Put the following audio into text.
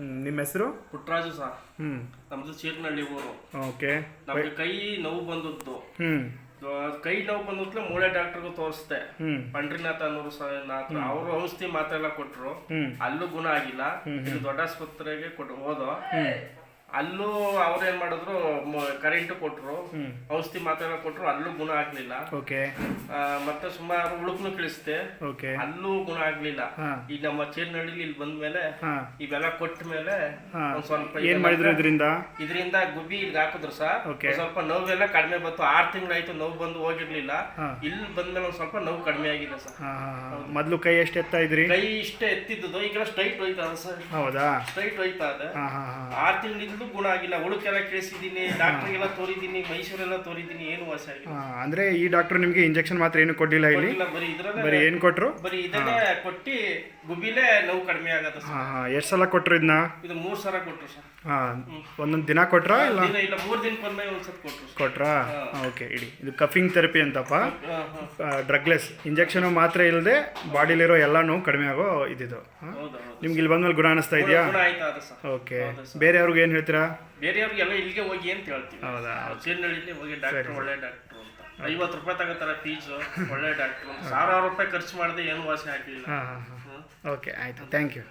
ನಿಮ್ಮ ಹೆಸರು? ಪುಟ್ಟರಾಜು ಸರ್. ಹ್ಮ್. ನಮ್ದು ಚೀರ್ನಹಳ್ಳಿ ಊರು. ಓಕೆ. ನಮ್ಗೆ ಕೈ ನೋವು ಬಂದದ್ದು. ಹ್ಮ್. ಕೈ ನೋವು ಬಂದತ್ಲೆ ಮೂಳೆ ಡಾಕ್ಟರ್ಗೂ ತೋರಿಸ್ದೆ. ಪಂಡ್ರಿನಾಥ ಅನ್ನೋರು ಅವರು ಔಷಧಿ ಮಾತ್ರ ಎಲ್ಲ ಕೊಟ್ರು. ಅಲ್ಲೂ ಗುಣ ಆಗಿಲ್ಲ. ದೊಡ್ಡ ಆಸ್ಪತ್ರೆಗೆ ಕೊಟ್ಟು ಹೋದೋ. ಅಲ್ಲೂ ಅವ್ರೇನ್ ಮಾಡಿದ್ರು ಕರೆಂಟ್ ಕೊಟ್ರು. ಔಷಧಿ ಮಾತ್ರ ಕೊಟ್ರು ಅಲ್ಲೂ ಗುಣ ಆಗ್ಲಿಲ್ಲ. ಮತ್ತೆ ಸುಮಾರು ಉಳುಕ್ನು ಕಳಿಸ್ತೆ ಅಲ್ಲೂ ಗುಣ ಆಗ್ಲಿಲ್ಲ. ಈಗ ನಮ್ಮ ಚೇರ್ನಳ್ಳಿ ಇಲ್ಲಿ ಬಂದ್ಮೇಲೆ ಇವೆಲ್ಲ ಕೊಟ್ಟ ಮೇಲೆ ಒಂದ್ ಸ್ವಲ್ಪ ಏನ್ ಮಾಡಿದ್ರು ಇದರಿಂದ? ಇದರಿಂದ ಗುಬ್ಬಿ ಇಲ್ಲಿ ಹಾಕಿದ್ರು ಸರ್. ಸ್ವಲ್ಪ ನೋವೆಲ್ಲ ಕಡಿಮೆ ಬಂತು. ಆರ್ ತಿಂಗಳಾಯ್ತು ನೋವು ಬಂದು ಹೋಗಿರ್ಲಿಲ್ಲ. ಇಲ್ಲಿ ಬಂದ್ಮೇಲೆ ಒಂದ್ ಸ್ವಲ್ಪ ನೋವು ಕಡಿಮೆ ಆಗಿದೆ ಸರ್. ಮೊದಲು ಕೈ ಎಷ್ಟು ಎತ್ತಾ ಇದ್ರಿ? ಕೈ ಇಷ್ಟೇ ಎತ್ತಿದ್ದು ಈಗ ಸ್ಟ್ರೈಟ್ ಹೋಯ್ತಾ ಸರ್. ಹೌದಾ? ಸ್ಟ್ರೈಟ್ ಹೋಯ್ತಾ ಇದೆ. ಆರ್ ಹಾಂ ತಿಂಗಳಿಂದಲೂ ಗುಣ ಆಗಿಲ್ಲ. ಉಳುಕೆಲ್ಲ ಡಾಕ್ಟರ್ ಡಾಕ್ಟರ್ಗೆಲ್ಲ ತೋರಿದ್ದೀನಿ ಮೈಸೂರೆಲ್ಲ ತೋರಿದ್ದೀನಿ ಏನು ವಾಸಿ ಆಗಿಲ್ಲ. ಅಂದ್ರೆ ಅಂದರೆ ಈ ಡಾಕ್ಟರ್ ನಿಮಗೆ ಇಂಜೆಕ್ಷನ್ ಮಾತ್ರ ಏನು ಕೊಡ್ಲಿಲ್ಲ ಇಲ್ಲಿ? ಇಲ್ಲ ಬರೀ ಇದ್ರಲ್ಲೇ ಬರೀ ಏನು ಕೊಟ್ಟರು ಬರೀ ಇದನ್ನೇ ಕೊಟ್ಟಿ ಗುಬ್ಬಿಲೇ ನೋವು ಕಡಿಮೆ ಆಗತ್ತೆ ಸರ್. ಹಾಂ ಹಾಂ ಎಷ್ಟು ಸಲ ಕೊಟ್ಟರು ಇದನ್ನ ಇದು ಮೂರ್ ಸಲ ಕೊಟ್ರು ಸರ್. ಹಾಂ ಒಂದೊಂದು ದಿನ ಕೊಟ್ರಾ ಇಲ್ಲ? ದಿನ ಇಲ್ಲ ಮೂರು ದಿನಕ್ಕೊಮ್ಮೆ ಒಂದ್ಸತ್ ಕೊಟ್ರು. ಸರ್ ಕೊಟ್ರಾ ಓಕೆ ಇಡಿ. ಇದು ಕಫಿಂಗ್ ಥೆರಪಿ ಅಂತಪ್ಪ. ಡ್ರಗ್ಲೆಸ್. ಇಂಜೆಕ್ಷನು ಮಾತ್ರ ಇಲ್ಲದೆ ಬಾಡಿಲಿರೋ ಎಲ್ಲನೂ ಕಡಿಮೆ ಆಗೋ ಇದಿದು. ನಿಮ್ಗೆ ಇಲ್ಲಿ ಬಂದ್ಮೇಲೆ ಗುಣ ಅನಿಸ್ತಾ ಇದೆಯಾ? ಓಕೆ. ಬೇರೆಯವ್ರಿಗೆ ಏನು ಹೇಳ್ತೀರಾ? ಬೇರೆಯವ್ರಿಗೆಲ್ಲ ಇಲ್ಲಿಗೆ ಹೋಗಿ ಅಂತ ಹೇಳ್ತೀವಿ ಹೌದಾ? ಚೀರ್ನಳ್ಳಿಲಿ ಹೋಗಿ ಡಾಕ್ಟರ್ ಒಳ್ಳೆ ಡಾಕ್ಟರ್ ಅಂತ. ಐವತ್ತು ರೂಪಾಯಿ ತಗೋತಾರೆ ಫೀಸು ಒಳ್ಳೆ ಡಾಕ್ಟರ್. ಸಾವಿರಾರು ರೂಪಾಯಿ ಖರ್ಚು ಮಾಡಿದೆ ಏನು ವಾಸಿ ಹಾಂ ಓಕೆ ಆಯಿತು. Thank you.